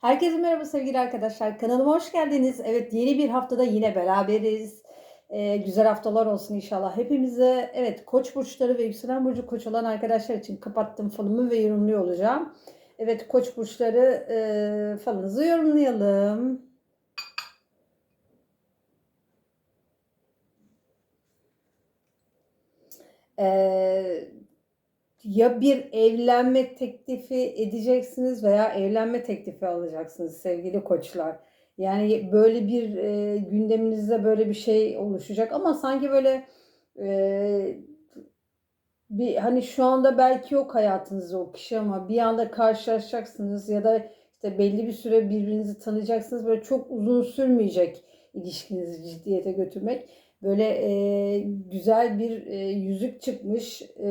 Herkese merhaba sevgili arkadaşlar. Kanalıma hoş geldiniz. Evet yeni bir haftada yine beraberiz. Ee, güzel haftalar olsun inşallah hepimize. Evet koç burçları ve yükselen burcu koç olan arkadaşlar için kapattım falımı ve yorumluyor olacağım. Evet koç burçları e, falınızı yorumlayalım. Ee, ya bir evlenme teklifi edeceksiniz veya evlenme teklifi alacaksınız sevgili koçlar. Yani böyle bir e, gündeminizde böyle bir şey oluşacak ama sanki böyle e, bir hani şu anda belki yok hayatınızda o kişi ama bir anda karşılaşacaksınız ya da işte belli bir süre birbirinizi tanıyacaksınız. Böyle çok uzun sürmeyecek ilişkinizi ciddiyete götürmek. Böyle e, güzel bir e, yüzük çıkmış, e,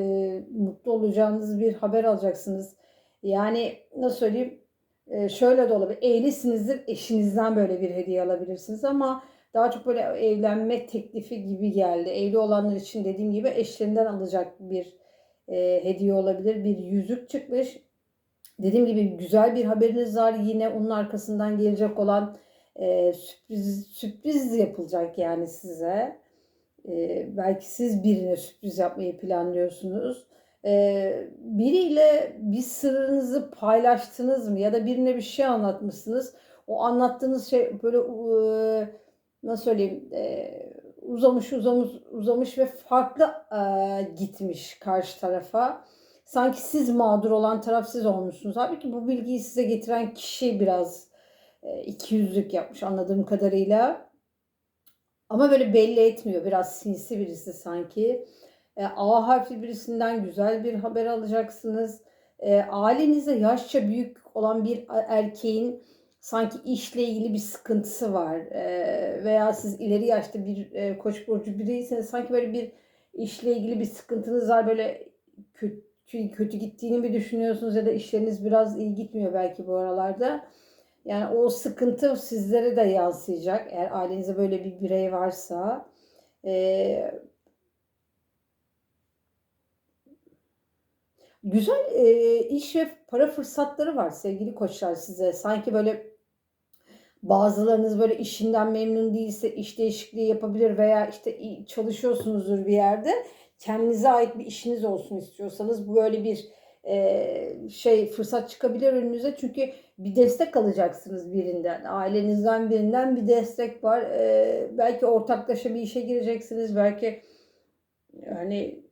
mutlu olacağınız bir haber alacaksınız. Yani nasıl söyleyeyim? E, şöyle de olabilir. Evlisinizdir, eşinizden böyle bir hediye alabilirsiniz ama daha çok böyle evlenme teklifi gibi geldi. Evli olanlar için dediğim gibi eşlerinden alacak bir e, hediye olabilir. Bir yüzük çıkmış. Dediğim gibi güzel bir haberiniz var. Yine onun arkasından gelecek olan e, sürpriz sürpriz yapılacak yani size. E, belki siz birine sürpriz yapmayı planlıyorsunuz. E, biriyle bir sırrınızı paylaştınız mı ya da birine bir şey anlatmışsınız. O anlattığınız şey böyle e, nasıl söyleyeyim e, uzamış uzamış uzamış ve farklı e, gitmiş karşı tarafa. Sanki siz mağdur olan taraf siz olmuşsunuz. Halbuki bu bilgiyi size getiren kişi biraz iki yüzlük yapmış anladığım kadarıyla. Ama böyle belli etmiyor. Biraz sinsi birisi sanki. E, A harfli birisinden güzel bir haber alacaksınız. E, ailenize yaşça büyük olan bir erkeğin sanki işle ilgili bir sıkıntısı var. E, veya siz ileri yaşta bir e, koç burcu biriyseniz sanki böyle bir işle ilgili bir sıkıntınız var. Böyle kötü, kötü gittiğini mi düşünüyorsunuz ya da işleriniz biraz iyi gitmiyor belki bu aralarda. Yani o sıkıntı sizlere de yansıyacak. Eğer ailenizde böyle bir birey varsa. Ee, güzel e, iş ve para fırsatları var sevgili koçlar size. Sanki böyle bazılarınız böyle işinden memnun değilse iş değişikliği yapabilir veya işte çalışıyorsunuzdur bir yerde. Kendinize ait bir işiniz olsun istiyorsanız bu böyle bir e, şey fırsat çıkabilir önünüze. Çünkü bir destek alacaksınız birinden. Ailenizden birinden bir destek var. Belki ortaklaşa bir işe gireceksiniz. Belki yani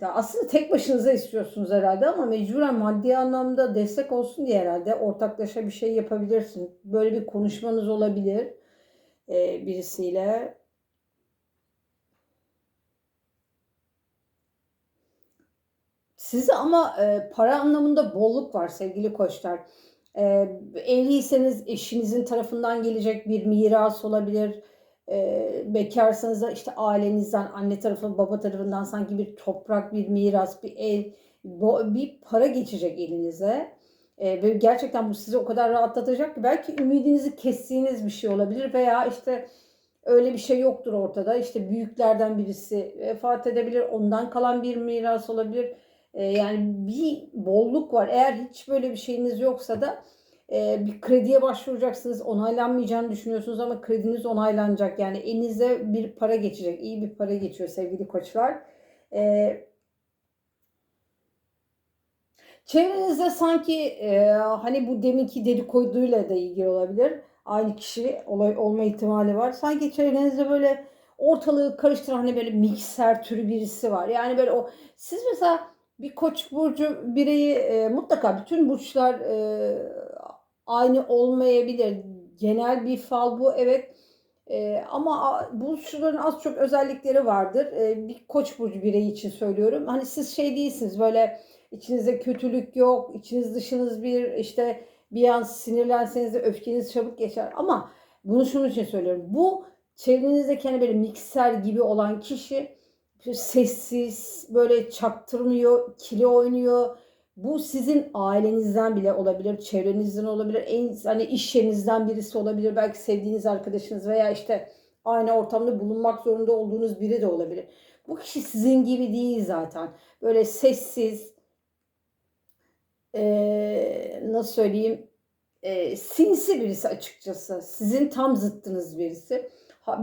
ya aslında tek başınıza istiyorsunuz herhalde ama mecburen maddi anlamda destek olsun diye herhalde ortaklaşa bir şey yapabilirsin. Böyle bir konuşmanız olabilir e, birisiyle. Size ama e, para anlamında bolluk var sevgili koçlar. E, evliyseniz eşinizin tarafından gelecek bir miras olabilir. E, bekarsanız da işte ailenizden, anne tarafı, baba tarafından sanki bir toprak, bir miras, bir ev, bir para geçecek elinize. E, ve gerçekten bu sizi o kadar rahatlatacak ki belki ümidinizi kestiğiniz bir şey olabilir veya işte öyle bir şey yoktur ortada. İşte büyüklerden birisi vefat edebilir, ondan kalan bir miras olabilir e, yani bir bolluk var. Eğer hiç böyle bir şeyiniz yoksa da e, bir krediye başvuracaksınız. Onaylanmayacağını düşünüyorsunuz ama krediniz onaylanacak. Yani elinize bir para geçecek. iyi bir para geçiyor sevgili koçlar. E, çevrenizde sanki e, hani bu deminki dedikoduyla da ilgili olabilir. Aynı kişi olay olma ihtimali var. Sanki çevrenizde böyle ortalığı karıştıran hani böyle mikser türü birisi var. Yani böyle o siz mesela bir koç burcu bireyi e, mutlaka bütün burçlar e, aynı olmayabilir. Genel bir fal bu evet. E, ama burçların az çok özellikleri vardır. E, bir koç burcu bireyi için söylüyorum. Hani siz şey değilsiniz böyle içinizde kötülük yok, içiniz dışınız bir işte bir an sinirlenseniz de öfkeniz çabuk geçer. Ama bunu şunun için söylüyorum. Bu çevrenizdeki hani böyle mikser gibi olan kişi sessiz, böyle çaktırmıyor, kili oynuyor. Bu sizin ailenizden bile olabilir, çevrenizden olabilir, en hani iş yerinizden birisi olabilir, belki sevdiğiniz arkadaşınız veya işte aynı ortamda bulunmak zorunda olduğunuz biri de olabilir. Bu kişi sizin gibi değil zaten. Böyle sessiz, ee, nasıl söyleyeyim, e, sinsi birisi açıkçası. Sizin tam zıttınız birisi.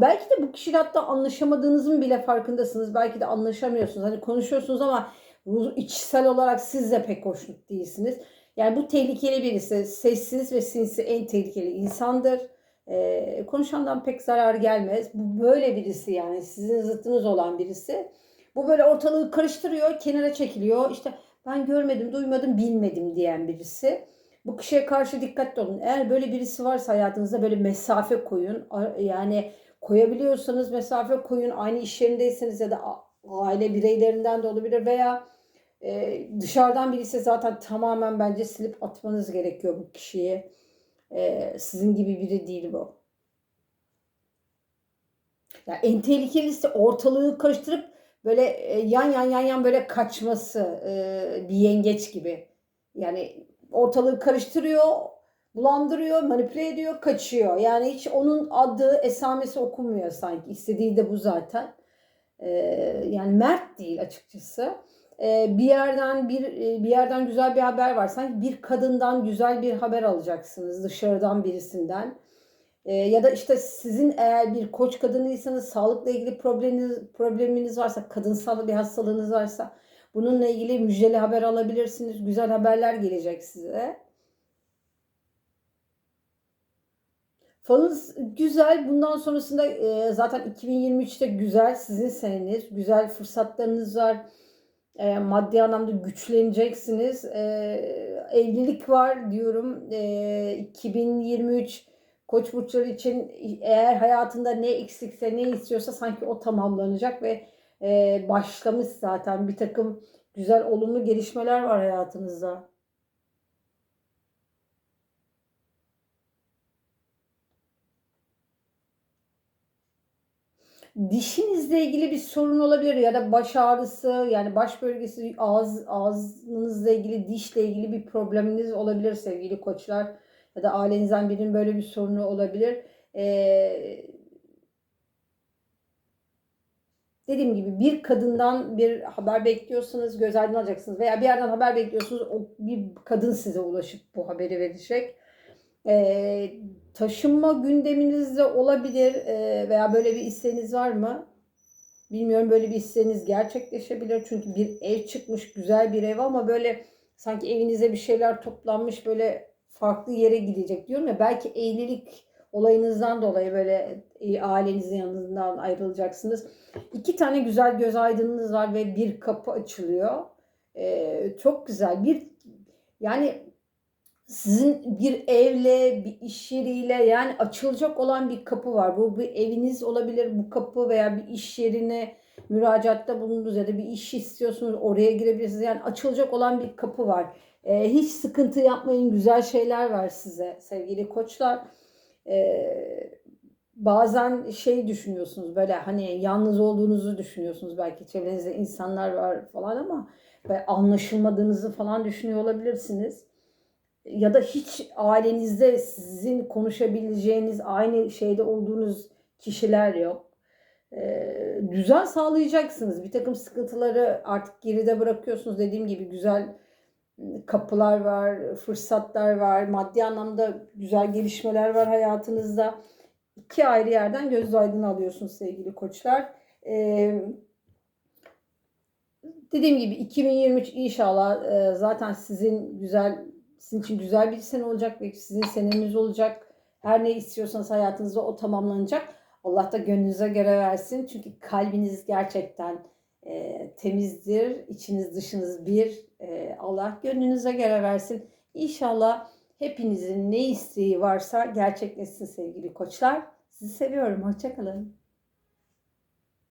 Belki de bu kişiyle hatta anlaşamadığınızın bile farkındasınız. Belki de anlaşamıyorsunuz. Hani konuşuyorsunuz ama içsel olarak siz de pek hoşnut değilsiniz. Yani bu tehlikeli birisi. Sessiz ve sinsi en tehlikeli insandır. Ee, konuşandan pek zarar gelmez. Bu böyle birisi yani sizin zıttınız olan birisi. Bu böyle ortalığı karıştırıyor, kenara çekiliyor. İşte ben görmedim, duymadım, bilmedim diyen birisi. Bu kişiye karşı dikkatli olun. Eğer böyle birisi varsa hayatınızda böyle mesafe koyun. Yani koyabiliyorsanız mesafe koyun. Aynı iş yerindeyseniz ya da aile bireylerinden de olabilir veya e, dışarıdan birisi zaten tamamen bence silip atmanız gerekiyor bu kişiyi. E, sizin gibi biri değil bu. Ya en tehlikelisi ortalığı karıştırıp böyle e, yan yan yan yan böyle kaçması e, bir yengeç gibi. Yani ortalığı karıştırıyor, bulandırıyor, manipüle ediyor, kaçıyor. Yani hiç onun adı, esamesi okunmuyor sanki. İstediği de bu zaten. E, yani mert değil açıkçası. E, bir yerden bir e, bir yerden güzel bir haber var. Sanki bir kadından güzel bir haber alacaksınız dışarıdan birisinden. E, ya da işte sizin eğer bir koç kadınıysanız sağlıkla ilgili probleminiz probleminiz varsa, kadınsal bir hastalığınız varsa bununla ilgili müjdeli haber alabilirsiniz. Güzel haberler gelecek size. Falınız güzel. Bundan sonrasında e, zaten 2023'te güzel sizin seneniz. Güzel fırsatlarınız var. E, maddi anlamda güçleneceksiniz. E, evlilik var diyorum. E, 2023 Koç burçları için eğer hayatında ne eksikse ne istiyorsa sanki o tamamlanacak ve e, başlamış zaten bir takım güzel olumlu gelişmeler var hayatınızda. Dişinizle ilgili bir sorun olabilir ya da baş ağrısı yani baş bölgesi ağız ağzınızla ilgili dişle ilgili bir probleminiz olabilir sevgili koçlar ya da ailenizden birinin böyle bir sorunu olabilir. Ee, dediğim gibi bir kadından bir haber bekliyorsanız göz aydın alacaksınız veya bir yerden haber bekliyorsunuz o bir kadın size ulaşıp bu haberi verecek. Ee, taşınma gündeminizde olabilir ee, veya böyle bir isteğiniz var mı? Bilmiyorum böyle bir isteğiniz gerçekleşebilir. Çünkü bir ev çıkmış güzel bir ev ama böyle sanki evinize bir şeyler toplanmış böyle farklı yere gidecek diyorum ya belki evlilik olayınızdan dolayı böyle e, ailenizin yanından ayrılacaksınız. İki tane güzel göz aydınınız var ve bir kapı açılıyor. Ee, çok güzel. Bir yani sizin bir evle, bir iş yeriyle yani açılacak olan bir kapı var. Bu bir eviniz olabilir bu kapı veya bir iş yerine müracaatta bulundunuz ya da bir iş istiyorsunuz oraya girebilirsiniz. Yani açılacak olan bir kapı var. Ee, hiç sıkıntı yapmayın güzel şeyler var size sevgili koçlar. Ee, bazen şey düşünüyorsunuz böyle hani yalnız olduğunuzu düşünüyorsunuz belki çevrenizde insanlar var falan ama anlaşılmadığınızı falan düşünüyor olabilirsiniz ya da hiç ailenizde sizin konuşabileceğiniz aynı şeyde olduğunuz kişiler yok. Ee, düzen sağlayacaksınız. Bir takım sıkıntıları artık geride bırakıyorsunuz. Dediğim gibi güzel ıı, kapılar var, fırsatlar var, maddi anlamda güzel gelişmeler var hayatınızda. İki ayrı yerden göz aydın alıyorsunuz sevgili koçlar. Ee, dediğim gibi 2023 inşallah e, zaten sizin güzel sizin için güzel bir sene olacak ve sizin seneniz olacak. Her ne istiyorsanız hayatınızda o tamamlanacak. Allah da gönlünüze göre versin. Çünkü kalbiniz gerçekten e, temizdir. İçiniz dışınız bir. E, Allah gönlünüze göre versin. İnşallah hepinizin ne isteği varsa gerçekleşsin sevgili koçlar. Sizi seviyorum. Hoşçakalın.